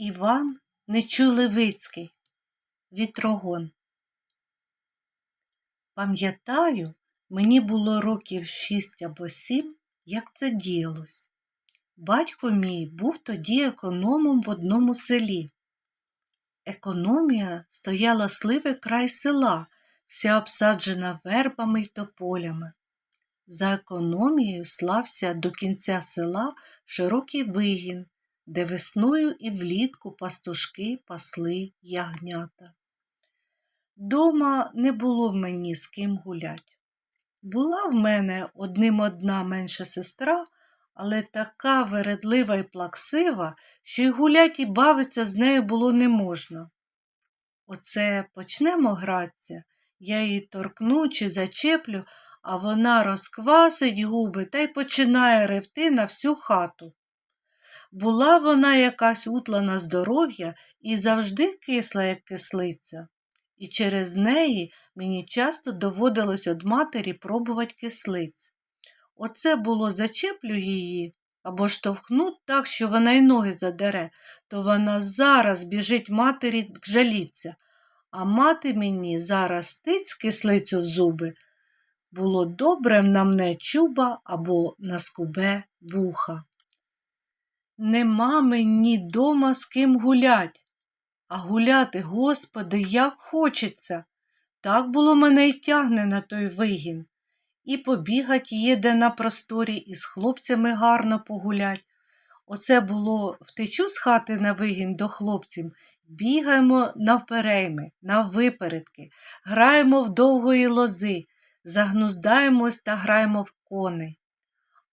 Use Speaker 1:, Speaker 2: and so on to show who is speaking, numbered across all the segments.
Speaker 1: Іван Нечулевицький Вітрогон. Пам'ятаю, мені було років шість або сім, як це діялось. Батько мій був тоді економом в одному селі. Економія стояла сливи край села, вся обсаджена вербами й тополями. За економією слався до кінця села широкий вигін, де весною і влітку пастушки пасли ягнята. Дома не було мені з ким гулять. Була в мене одним одна менша сестра, але така вередлива і плаксива, що й гулять і бавиться з нею було не можна. Оце почнемо гратися, я її торкну чи зачеплю, а вона розквасить губи та й починає ревти на всю хату. Була вона якась утла на здоров'я і завжди кисла, як кислиця, і через неї мені часто доводилось од матері пробувати кислиць. Оце було зачеплю її або штовхну так, що вона й ноги задере, то вона зараз біжить матері жаліться, а мати мені зараз тиць кислицю в зуби. Було добре на мене чуба або на скубе вуха. Нема мені дома з ким гулять, а гуляти, Господи, як хочеться. Так було мене й тягне на той вигін. І побігать їде на просторі, і з хлопцями гарно погулять. Оце було втечу з хати на вигін до хлопців, бігаємо навперейми, наввипередки, граємо в довгої лози, загнуздаємось та граємо в коней.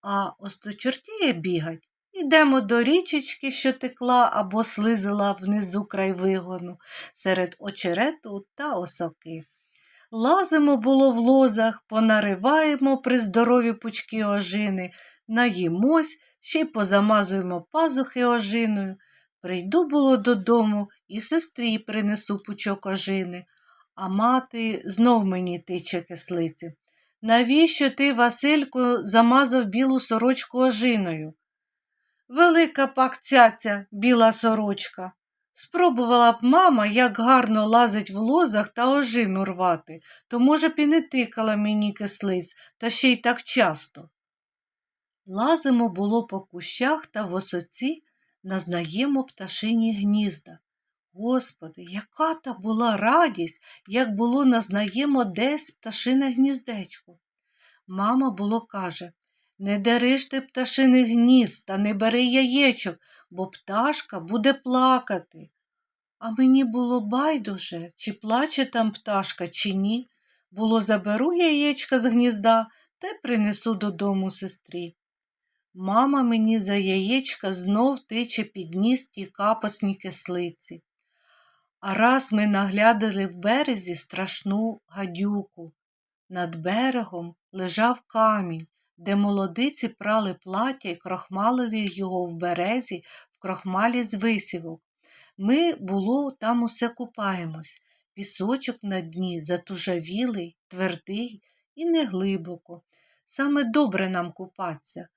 Speaker 1: А осточертіє бігать, ідемо до річечки, що текла або слизила внизу край вигону, серед очерету та осоки. Лазимо було в лозах, понариваємо при здорові пучки ожини, наїмось, ще й позамазуємо пазухи ожиною. Прийду було додому і сестрі принесу пучок ожини, а мати знов мені тиче кислиці. Навіщо ти, Васильку, замазав білу сорочку ожиною? Велика пак цяця, біла сорочка. Спробувала б мама, як гарно лазить в лозах та ожину рвати, то, може б, і не тикала мені кислиць, та ще й так часто. Лазимо було по кущах та в осоці, назнаємо пташині гнізда. Господи, яка та була радість, як було назнаємо десь пташине гніздечко. Мама було каже не дериш ти пташиних гнізд та не бери яєчок, бо пташка буде плакати. А мені було байдуже, чи плаче там пташка, чи ні. Було, заберу яєчка з гнізда та принесу додому сестрі. Мама мені за яєчка знов тиче під ніс ті капосні кислиці. А раз ми наглядали в березі страшну гадюку. Над берегом лежав камінь, де молодиці прали плаття і крохмалили його в березі в крохмалі з висівок. Ми, було, там усе купаємось. Пісочок на дні затужавілий, твердий і неглибоко. Саме добре нам купатися.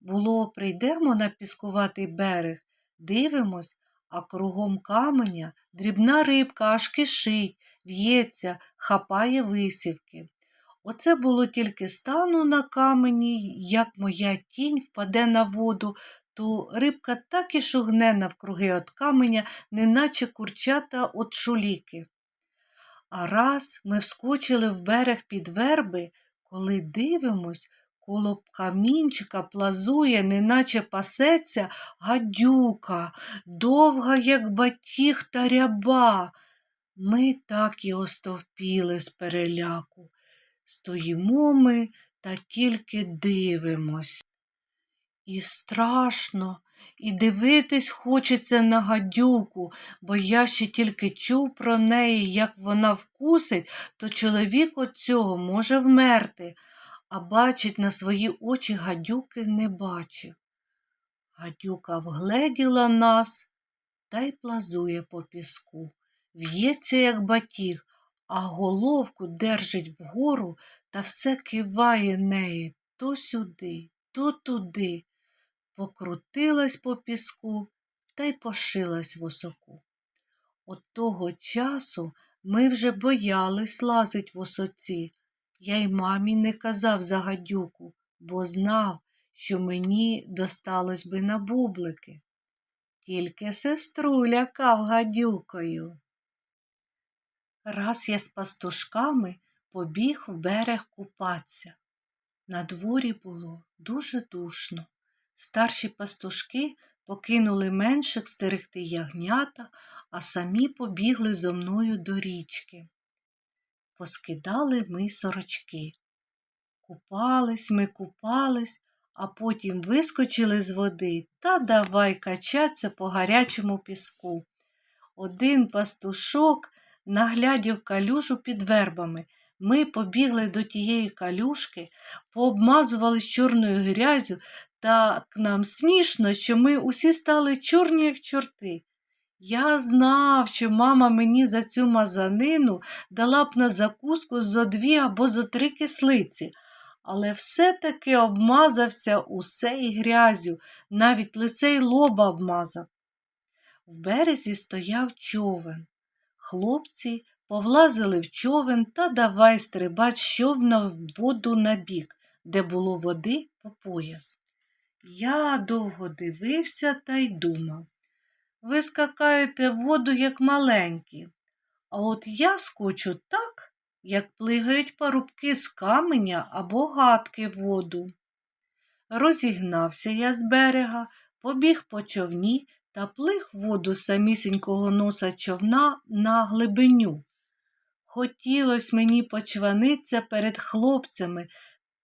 Speaker 1: Було, прийдемо на піскуватий берег, дивимось, а кругом каменя дрібна рибка аж кишить, в'ється, хапає висівки. Оце було тільки стану на камені, як моя тінь впаде на воду, то рибка так і шугне навкруги от каменя, неначе курчата от шуліки. А раз ми вскочили в берег під верби, коли дивимось, коло камінчика плазує, неначе пасеться гадюка, довга, як батіг та ряба. Ми так і остовпіли з переляку. Стоїмо ми та тільки дивимось. І страшно, і дивитись хочеться на гадюку, бо я ще тільки чув про неї, як вона вкусить, то чоловік от цього може вмерти, а бачить на свої очі гадюки не бачив. Гадюка вгледіла нас та й плазує по піску, в'ється, як батіг, а головку держить вгору та все киває неї то сюди, то туди. Покрутилась по піску та й пошилась в осоку. От того часу ми вже боялись лазить в осоці. Я й мамі не казав за гадюку, бо знав, що мені досталось би на бублики. Тільки сестру лякав гадюкою. Раз я з пастушками побіг в берег купатися. На дворі було дуже душно. Старші пастушки покинули менших стерегти ягнята, а самі побігли зо мною до річки. Поскидали ми сорочки. Купались ми, купались, а потім вискочили з води та давай качаться по гарячому піску. Один пастушок наглядів калюжу під вербами. Ми побігли до тієї калюшки, пообмазувались чорною грязю, так нам смішно, що ми усі стали чорні, як чорти. Я знав, що мама мені за цю мазанину дала б на закуску зо дві або зо три кислиці, але все-таки обмазався усе і грязю, навіть лице й лоба обмазав. В березі стояв човен. Хлопці повлазили в човен та давай стрибать з човна в воду на бік, де було води по пояс. Я довго дивився та й думав. Ви скакаєте в воду, як маленькі, а от я скочу так, як плигають парубки з каменя або гадки в воду. Розігнався я з берега, побіг по човні та плиг воду самісінького носа човна на глибиню. Хотілось мені почваниться перед хлопцями,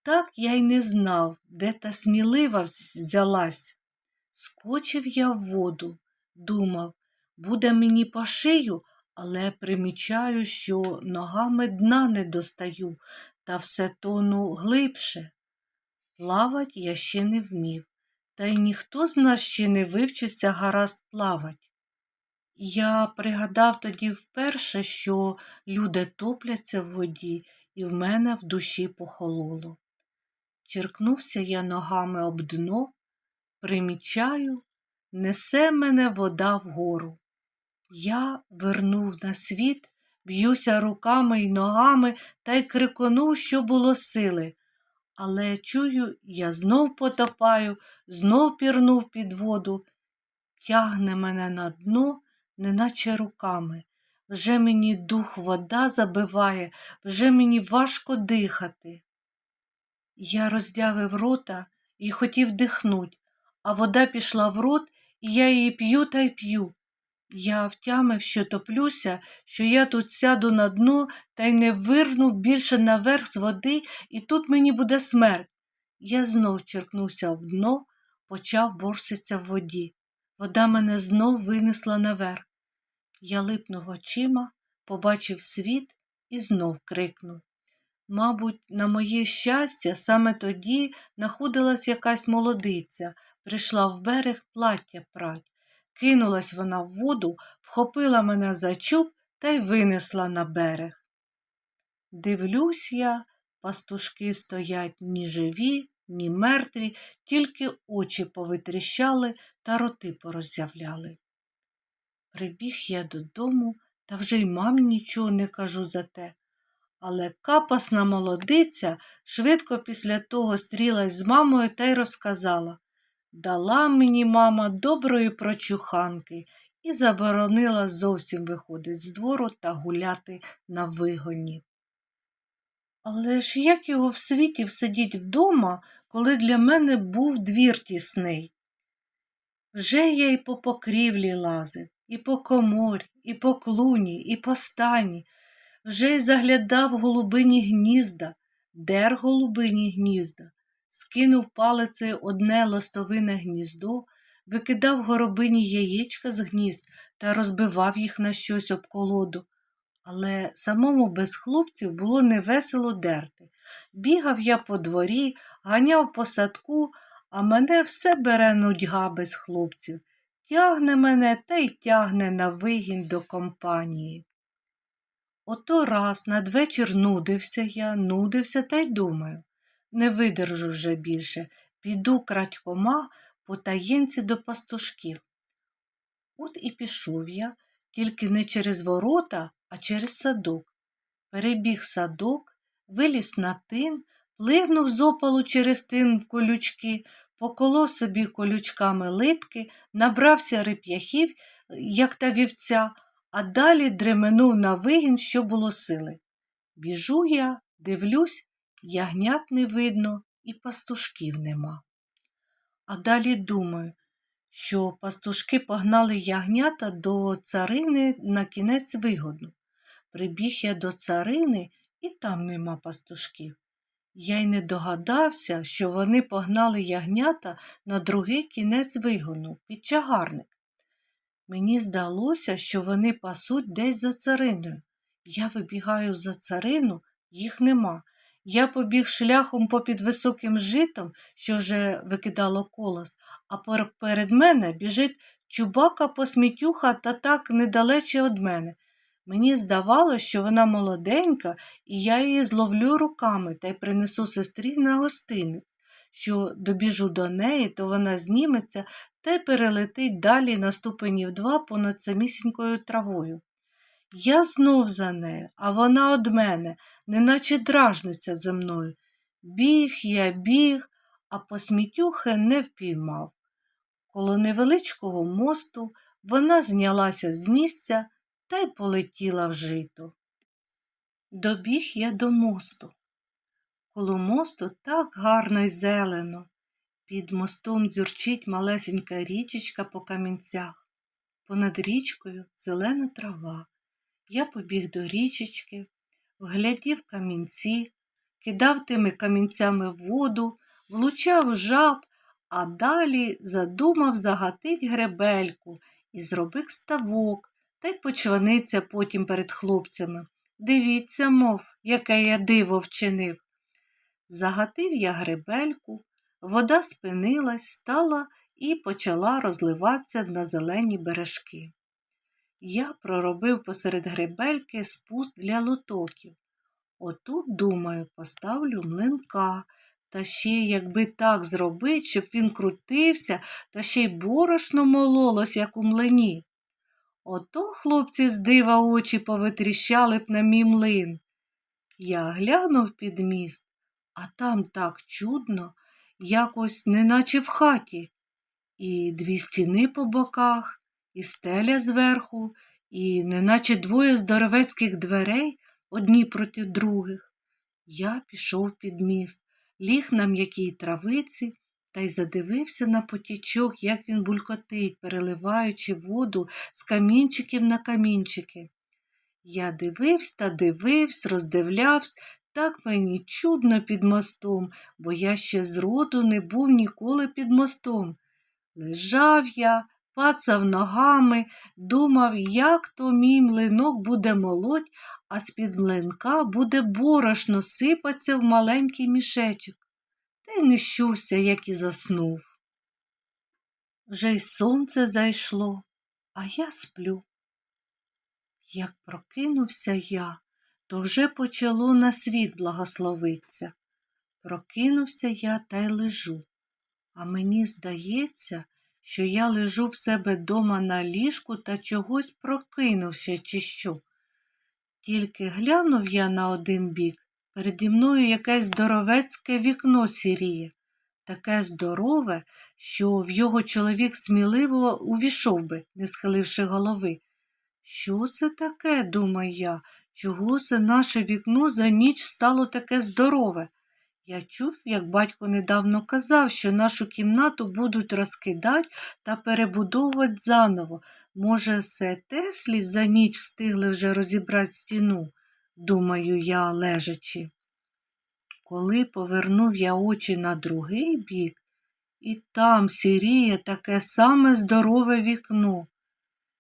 Speaker 1: так я й не знав, де та смілива взялась. Скочив я в воду, думав, буде мені по шию, але примічаю, що ногами дна не достаю, та все тону глибше. Плавать я ще не вмів, та й ніхто з нас ще не вивчився гаразд плавать. Я пригадав тоді вперше, що люди топляться в воді, і в мене в душі похололо. Черкнувся я ногами об дно, примічаю, несе мене вода вгору. Я вернув на світ, б'юся руками й ногами та й криконув, що було сили. Але чую, я знов потопаю, знов пірнув під воду, тягне мене на дно, неначе руками. Вже мені дух вода забиває, вже мені важко дихати. Я роздявив рота і хотів дихнуть, а вода пішла в рот, і я її п'ю та й п'ю. Я втямив, що топлюся, що я тут сяду на дно та й не вирвну більше наверх з води, і тут мені буде смерть. Я знов черкнувся об дно, почав борситься в воді. Вода мене знов винесла наверх. Я липнув очима, побачив світ і знов крикнув. Мабуть, на моє щастя, саме тоді находилась якась молодиця, прийшла в берег плаття прать. Кинулась вона в воду, вхопила мене за чуб та й винесла на берег. Дивлюсь я, пастушки стоять ні живі, ні мертві, тільки очі повитріщали та роти пороззявляли. Прибіг я додому та вже й мамі нічого не кажу за те. Але капасна молодиця швидко після того стрілась з мамою та й розказала Дала мені мама доброї прочуханки і заборонила зовсім виходить з двору та гуляти на вигоні. Але ж як його в світі всидіть вдома, коли для мене був двір тісний? Вже я і по покрівлі лазив, і по коморі, і по клуні, і по стані, вже й заглядав голубині гнізда, дер голубині гнізда, скинув палицею одне ластовине гніздо, викидав горобині яєчка з гнізд та розбивав їх на щось об колоду. Але самому без хлопців було невесело дерти. Бігав я по дворі, ганяв по садку, а мене все бере нудьга без хлопців. Тягне мене та й тягне на вигін до компанії. Ото раз надвечір нудився я, нудився та й думаю. Не видержу вже більше, піду крадькома по таєнці до пастушків. От і пішов я, тільки не через ворота, а через садок. Перебіг садок, виліз на тин, плигнув з опалу через тин в колючки, поколов собі колючками литки, набрався реп'яхів, як та вівця, а далі дременув на вигін, що було сили. Біжу я, дивлюсь, ягнят не видно і пастушків нема. А далі думаю, що пастушки погнали ягнята до царини на кінець вигоду. Прибіг я до царини, і там нема пастушків. Я й не догадався, що вони погнали ягнята на другий кінець вигону під чагарник. Мені здалося, що вони пасуть десь за цариною. Я вибігаю за царину, їх нема. Я побіг шляхом попід високим житом, що вже викидало колос, а пер- перед мене біжить чубака посмітюха та так недалече од мене. Мені здавалося, що вона молоденька, і я її зловлю руками та й принесу сестрі на гостинець. Що добіжу до неї, то вона зніметься та й перелетить далі на ступенів два понад самісінькою травою. Я знов за нею, а вона од мене, неначе дражниця за мною. Біг я біг, а посмітюхи не впіймав. Коло невеличкого мосту вона знялася з місця та й полетіла в жито. Добіг я до мосту. Коло мосту так гарно й зелено. Під мостом дзюрчить малесенька річечка по камінцях. Понад річкою зелена трава. Я побіг до річечки, вглядів камінці, кидав тими камінцями воду, влучав жаб, а далі задумав загатить гребельку і зробив ставок та й почваниться потім перед хлопцями. Дивіться, мов, яке я диво вчинив. Загатив я гребельку, вода спинилась, стала і почала розливатися на зелені бережки. Я проробив посеред гребельки спуск для лотоків. Отут, думаю, поставлю млинка, та ще якби так зробить, щоб він крутився, та ще й борошно мололось, як у млині. Ото хлопці з дива очі повитріщали б на мій млин. Я глянув під міст, а там так чудно, якось неначе в хаті, і дві стіни по боках, і стеля зверху, і неначе двоє здоровецьких дверей одні проти других. Я пішов під міст, ліг на м'якій травиці та й задивився на потічок, як він булькотить, переливаючи воду з камінчиків на камінчики. Я дивився та дивився, роздивлявся, так мені чудно під мостом, бо я ще зроду не був ніколи під мостом. Лежав я, пацав ногами, думав, як то мій млинок буде молоть, а з-під млинка буде борошно сипаться в маленький мішечок. Та й не щувся, як і заснув. Вже й сонце зайшло, а я сплю. Як прокинувся я, то вже почало на світ благословиться. Прокинувся я та й лежу. А мені здається, що я лежу в себе дома на ліжку та чогось прокинувся, чи що. Тільки глянув я на один бік, переді мною якесь здоровецьке вікно сіріє, таке здорове, що в його чоловік сміливо увійшов би, не схиливши голови. Що це таке, думаю я, чого це наше вікно за ніч стало таке здорове? Я чув, як батько недавно казав, що нашу кімнату будуть розкидати та перебудовувати заново. Може, все Теслі за ніч встигли вже розібрати стіну, думаю я, лежачи. Коли повернув я очі на другий бік, і там сіріє таке саме здорове вікно.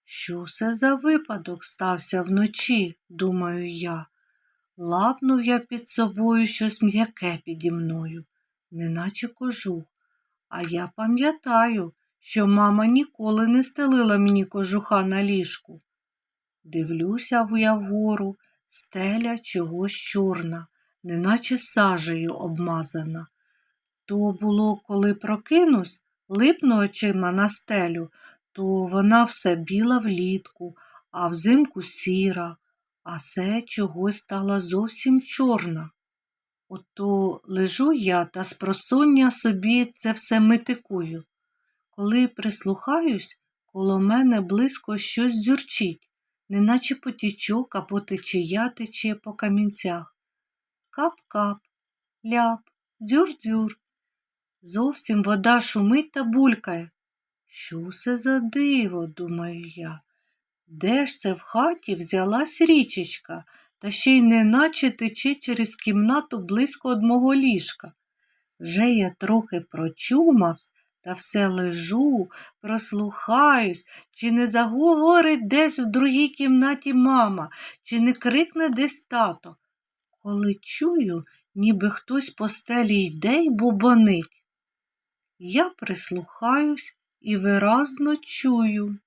Speaker 1: Що це за випадок стався вночі, думаю я. Лапнув я під собою щось м'яке піді мною, неначе кожух. А я пам'ятаю, що мама ніколи не стелила мені кожуха на ліжку. Дивлюся в я вгору, стеля чогось чорна, неначе сажею обмазана. То було, коли прокинусь, липну очима на стелю, то вона все біла влітку, а взимку сіра, а це чогось стала зовсім чорна. Ото лежу я та спросоння собі це все митикую. Коли прислухаюсь, коло мене близько щось дзюрчить, неначе потічок або течія тече по камінцях. Кап-кап, ляп, дзюр-дзюр. Зовсім вода шумить та булькає. Що це за диво, думаю я. Де ж це в хаті взялась річечка, та ще й неначе тече через кімнату близько од мого ліжка. Вже я трохи прочумавсь, та все лежу, прослухаюсь, чи не заговорить десь в другій кімнаті мама, чи не крикне десь тато. Коли чую, ніби хтось по стелі йде й бубонить. Я прислухаюсь і виразно чую.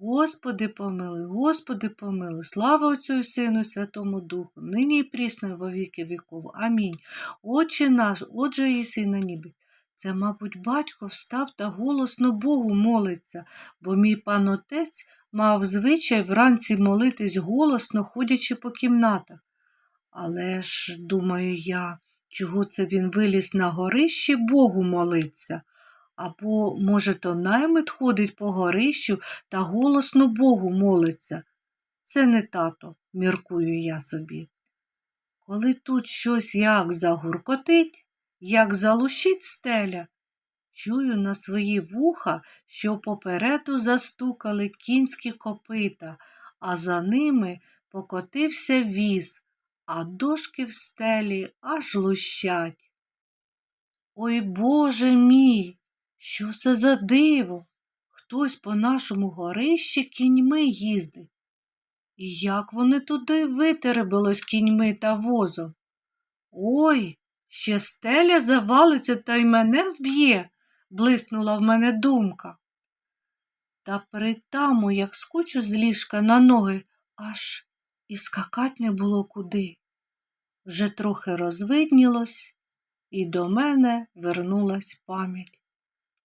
Speaker 1: Господи помилуй, Господи помилуй, слава Отцю Сину Святому Духу, нині і прісно во віки віков. Амінь. Отче наш, отже єси на небі. Це, мабуть, батько встав та голосно Богу молиться, бо мій пан отець мав звичай вранці молитись голосно, ходячи по кімнатах. Але ж, думаю я, чого це він виліз на горище Богу молиться? Або, може, то наймит ходить по горищу та голосно Богу молиться. Це не тато, міркую я собі. Коли тут щось як загуркотить, як залущить стеля, чую на свої вуха, що попереду застукали кінські копита, а за ними покотився віз, а дошки в стелі аж лущать. Ой Боже мій! Що це за диво? Хтось по нашому горищі кіньми їздить. І як вони туди витеребилось кіньми та возом? Ой, ще стеля завалиться та й мене вб'є, блиснула в мене думка. Та притаму, як скочу з ліжка на ноги, аж і скакать не було куди. Вже трохи розвиднілось, і до мене вернулась пам'ять.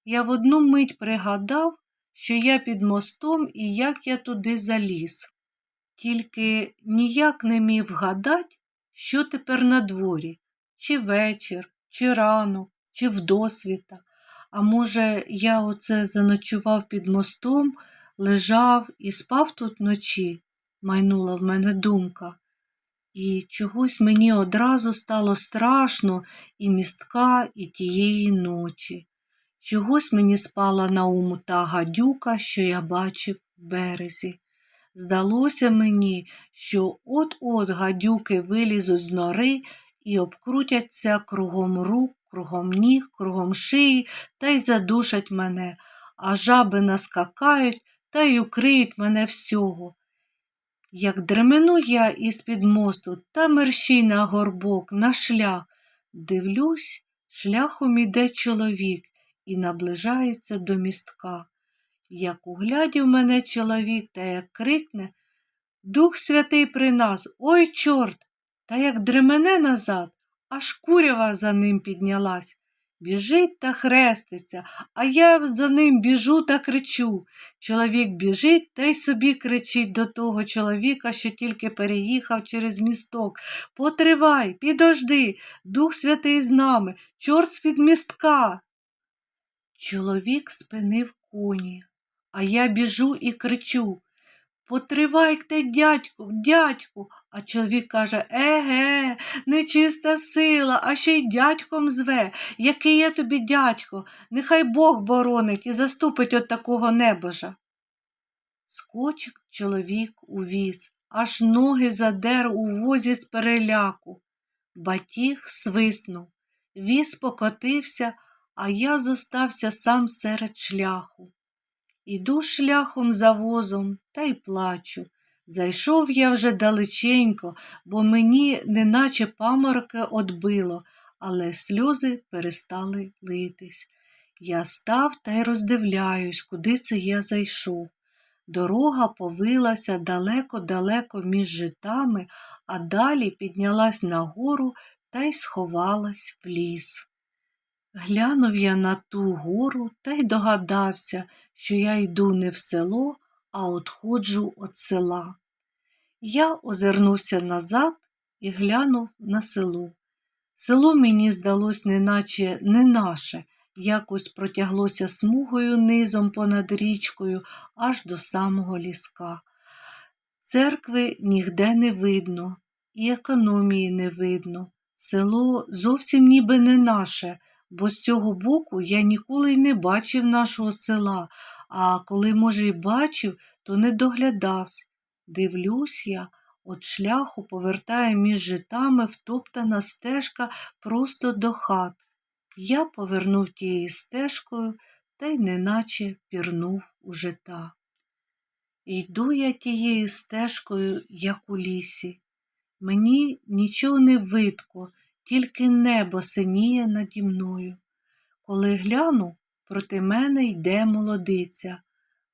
Speaker 1: Я в одну мить пригадав, що я під мостом і як я туди заліз. Тільки ніяк не міг вгадать, що тепер на дворі, чи вечір, чи рано, чи вдосвіта. А може, я оце заночував під мостом, лежав і спав тут вночі, майнула в мене думка. І чогось мені одразу стало страшно і містка, і тієї ночі. Чогось мені спала на ум та гадюка, що я бачив в березі. Здалося мені, що от-от гадюки вилізуть з нори і обкрутяться кругом рук, кругом ніг, кругом шиї та й задушать мене, а жаби наскакають та й укриють мене всього. Як дремену я із-під мосту та мерщій на горбок, на шлях, дивлюсь, шляхом іде чоловік і наближається до містка. Як углядів мене чоловік та як крикне Дух святий при нас, ой чорт! Та як дремене назад, аж курява за ним піднялась. Біжить та хреститься, а я за ним біжу та кричу. Чоловік біжить та й собі кричить до того чоловіка, що тільки переїхав через місток. Потривай, підожди, Дух Святий з нами, чорт з-під містка. Чоловік спинив коні, а я біжу і кричу Потривайте, дядьку, дядьку. А чоловік каже Еге, нечиста сила, а ще й дядьком зве. Який я тобі дядько, нехай Бог боронить і заступить от такого небожа. Скочик чоловік у віз, аж ноги задер у возі з переляку. Батіг свиснув, віз покотився, а я зостався сам серед шляху. Іду шляхом за возом та й плачу. Зайшов я вже далеченько, бо мені неначе паморки одбило, але сльози перестали литись. Я став та й роздивляюсь, куди це я зайшов. Дорога повилася далеко-далеко між житами, а далі піднялась нагору та й сховалась в ліс. Глянув я на ту гору та й догадався, що я йду не в село, а отходжу від села. Я озирнувся назад і глянув на село. Село мені здалось, неначе не наше, якось протяглося смугою низом понад річкою аж до самого ліска. Церкви нігде не видно, і економії не видно. Село зовсім ніби не наше, бо з цього боку я ніколи й не бачив нашого села, а коли, може, й бачив, то не доглядався. Дивлюсь я, от шляху повертає між житами втоптана стежка просто до хат. Я повернув тією стежкою та й неначе пірнув у жита. Йду я тією стежкою, як у лісі. Мені нічого не видко, тільки небо синіє наді мною. Коли гляну, проти мене йде молодиця.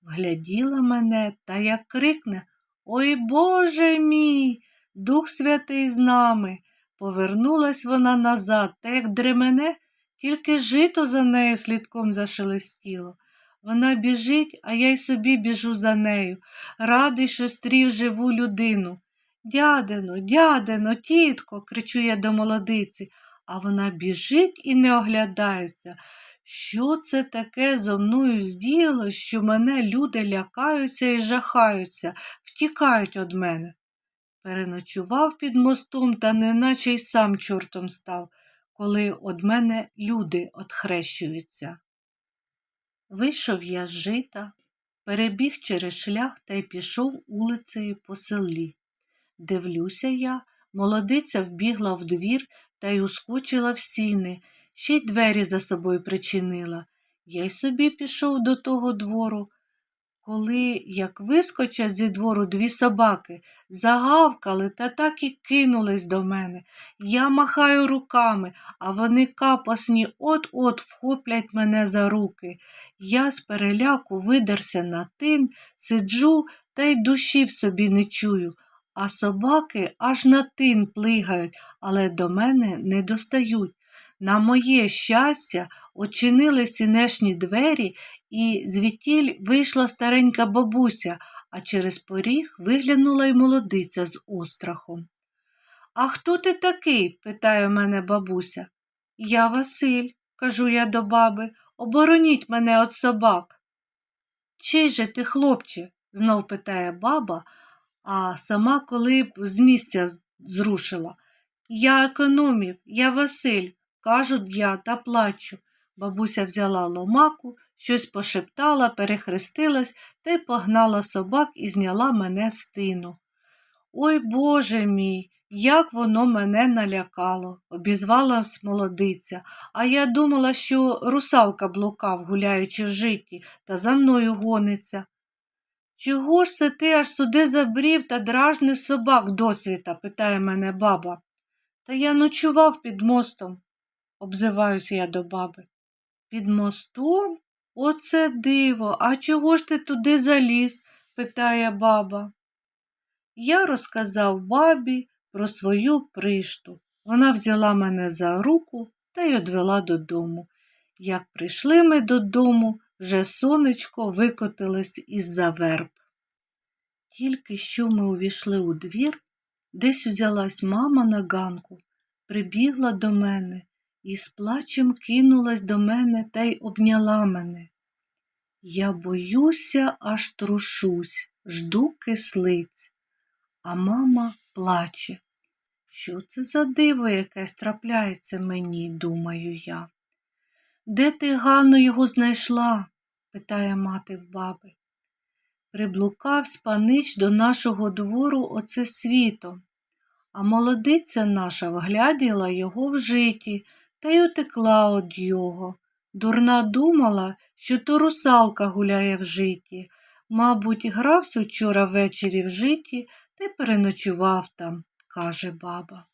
Speaker 1: Вгляділа мене та як крикне Ой Боже мій, Дух Святий з нами. Повернулась вона назад, та як дремене, тільки жито за нею слідком зашелестіло. Вона біжить, а я й собі біжу за нею, радий, що стрів живу людину. Дядино, дядино, тітко, кричу я до молодиці, а вона біжить і не оглядається. Що це таке зо мною здіялось, що мене люди лякаються і жахаються, втікають від мене? Переночував під мостом та неначе й сам чортом став, коли од мене люди отхрещуються. Вийшов я з жита, перебіг через шлях та й пішов улицею по селі. Дивлюся я, молодиця вбігла в двір та й ускочила в сіни, ще й двері за собою причинила. Я й собі пішов до того двору. Коли, як вискочать зі двору дві собаки, загавкали та так і кинулись до мене. Я махаю руками, а вони капосні от-от вхоплять мене за руки. Я з переляку видерся на тин, сиджу та й душі в собі не чую, а собаки аж на тин плигають, але до мене не достають. На моє щастя, очинили сінешні двері, і звідтіль вийшла старенька бабуся, а через поріг виглянула й молодиця з острахом. А хто ти такий? питає мене бабуся. Я Василь, кажу я до баби, обороніть мене від собак. Чий же ти, хлопче? знов питає баба, а сама коли б з місця зрушила. Я економів, я Василь, кажу я та плачу. Бабуся взяла ломаку, щось пошептала, перехрестилась та й погнала собак і зняла мене з тину. Ой Боже мій, як воно мене налякало, обізвалась молодиця, а я думала, що русалка блукав, гуляючи в житті, та за мною гониться. Чого ж це ти аж сюди забрів та дражниш собак досвіта? питає мене баба. Та я ночував під мостом, обзиваюся я до баби. Під мостом? Оце диво, а чого ж ти туди заліз? питає баба. Я розказав бабі про свою пришту. Вона взяла мене за руку та й одвела додому. Як прийшли ми додому, вже сонечко викотилось із-за верб. Тільки що ми увійшли у двір, десь узялась мама на ганку, прибігла до мене і з плачем кинулась до мене та й обняла мене. Я боюся, аж трушусь, жду кислиць, а мама плаче. Що це за диво якесь трапляється мені, думаю я. Де ти, Ганно, його знайшла? питає мати в баби. Приблукав спанич до нашого двору оце світом, а молодиця наша вгляділа його в житті та й утекла од його. Дурна думала, що то русалка гуляє в житті. Мабуть, грався вчора ввечері в житті та й переночував там, каже баба.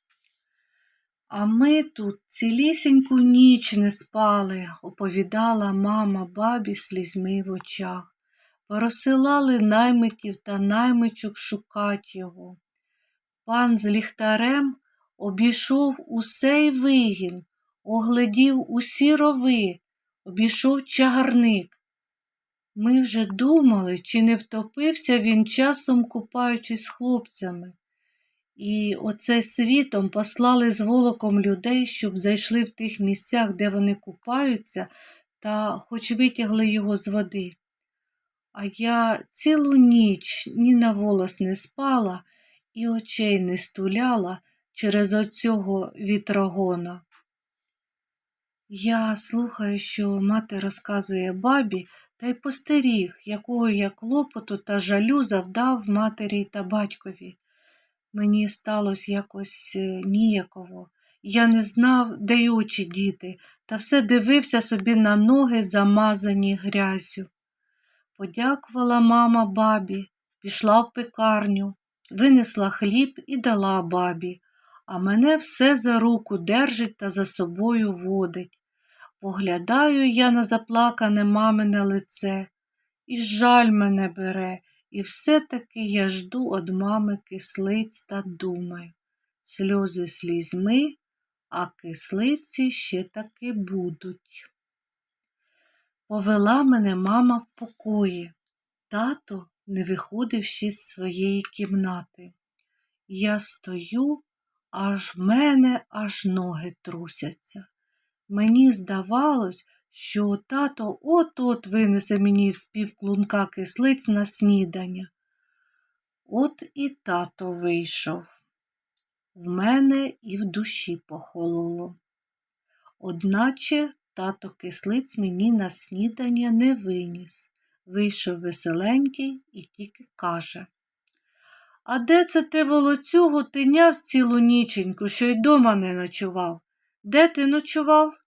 Speaker 1: А ми тут цілісіньку ніч не спали, оповідала мама бабі слізьми в очах. Порозсилали наймитів та наймичок шукать його. Пан з ліхтарем обійшов усей вигін, оглядів усі рови, обійшов чагарник. Ми вже думали, чи не втопився він часом купаючись з хлопцями. І оце світом послали з волоком людей, щоб зайшли в тих місцях, де вони купаються, та хоч витягли його з води. А я цілу ніч ні на волос не спала і очей не стуляла через оцього вітрогона. Я слухаю, що мати розказує бабі, та й постеріг, якого я клопоту та жалю завдав матері та батькові. Мені сталося якось е, ніяково. Я не знав, де й очі діти, та все дивився собі на ноги, замазані грязю. Подякувала мама бабі, пішла в пекарню, винесла хліб і дала бабі, а мене все за руку держить та за собою водить. Поглядаю я на заплакане мамине лице, і жаль мене бере, і все-таки я жду од мами кислиць та думаю. Сльози слізьми, а кислиці ще таки будуть. Повела мене мама в покої. Тато не виходив ще з своєї кімнати. Я стою, аж в мене аж ноги трусяться. Мені здавалось, що тато от-от винесе мені з півклунка кислиць на снідання. От і тато вийшов. В мене і в душі похололо. Одначе тато кислиць мені на снідання не виніс. Вийшов веселенький і тільки каже. А де це ти волоцюгу тиняв цілу ніченьку, що й дома не ночував? Де ти ночував?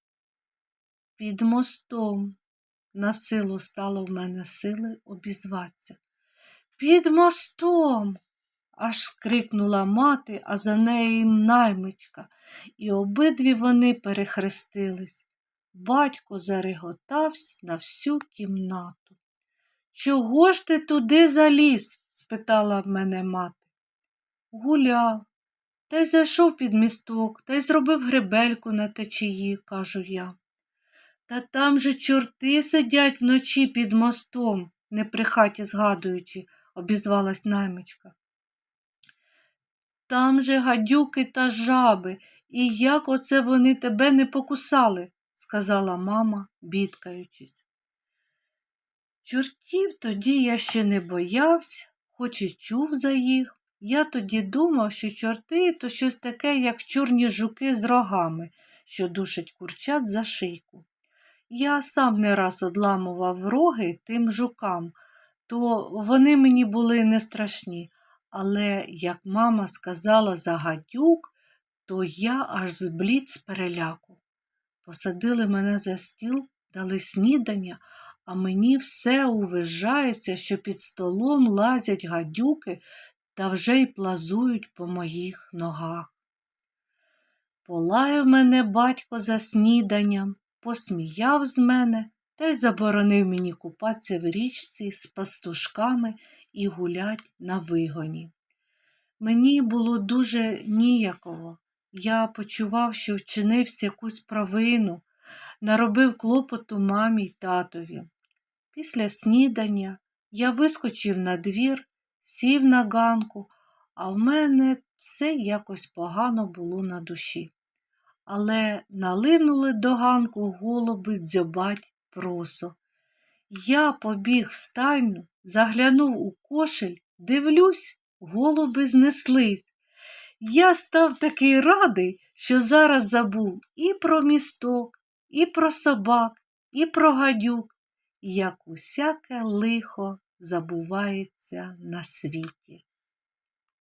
Speaker 1: Під мостом. На силу стало в мене сили обізватися. Під мостом. аж скрикнула мати, а за нею наймичка, і обидві вони перехрестились. Батько зареготався на всю кімнату. Чого ж ти туди заліз? спитала мене мати. Гуляв, та й зайшов під місток, та й зробив гребельку на течії, кажу я. Та там же чорти сидять вночі під мостом, не при хаті згадуючи, обізвалась наймичка. Там же гадюки та жаби, і як оце вони тебе не покусали, сказала мама, бідкаючись. Чортів тоді я ще не боявся, хоч і чув за їх. Я тоді думав, що чорти то щось таке, як чорні жуки з рогами, що душать курчат за шийку. Я сам не раз одламував роги тим жукам, то вони мені були не страшні, але як мама сказала за гадюк, то я аж зблід з переляку. Посадили мене за стіл, дали снідання, а мені все увижається, що під столом лазять гадюки та вже й плазують по моїх ногах. Полаяв мене батько за сніданням, посміяв з мене та й заборонив мені купатися в річці з пастушками і гулять на вигоні. Мені було дуже ніяково. Я почував, що вчинився якусь провину, наробив клопоту мамі й татові. Після снідання я вискочив на двір, сів на ганку, а в мене все якось погано було на душі. Але налинули до ганку голуби дзьобать просо. Я побіг в стайню, заглянув у кошель, дивлюсь, голуби знеслись. Я став такий радий, що зараз забув і про місток, і про собак, і про гадюк, як усяке лихо забувається на світі.